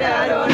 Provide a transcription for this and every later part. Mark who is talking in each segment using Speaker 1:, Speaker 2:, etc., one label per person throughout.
Speaker 1: တရု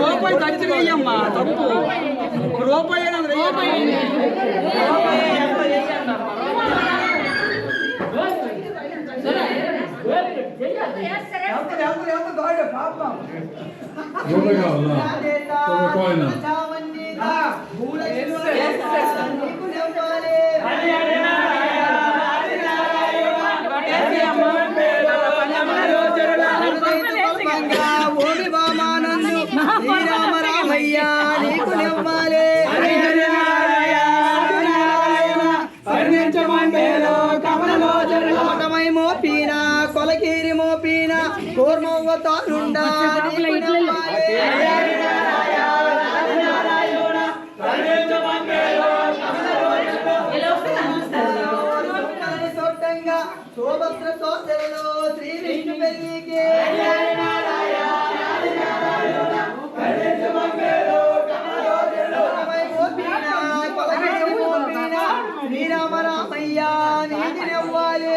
Speaker 2: రూపాయి ఖర్చు వేయమ్మా తప్పు ఒక రూపాయి
Speaker 1: పాపం సోభద్ర సోదరులు శ్రీ విష్ణు పెళ్ళికి శ్రీరామ రామయ్య నీతి నవ్వాలి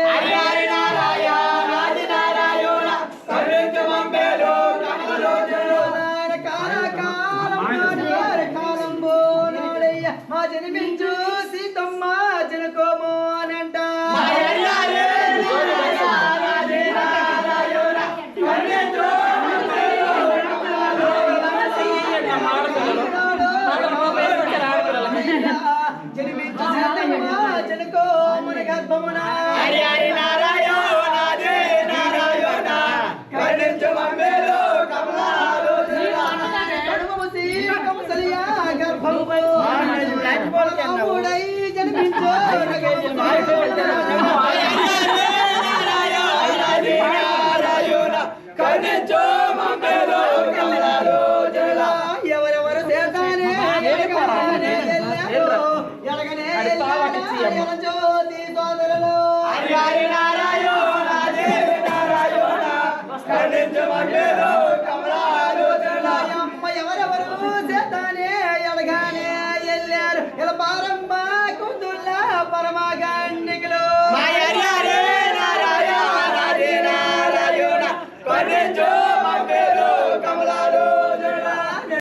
Speaker 1: కడుపు సీకము సలియా గర్భము. రాముడై జన్మించు. ఎవరెవరు చేతానే ఎలగనే ఎల్లారో, ఎలగనే
Speaker 3: నారాయణ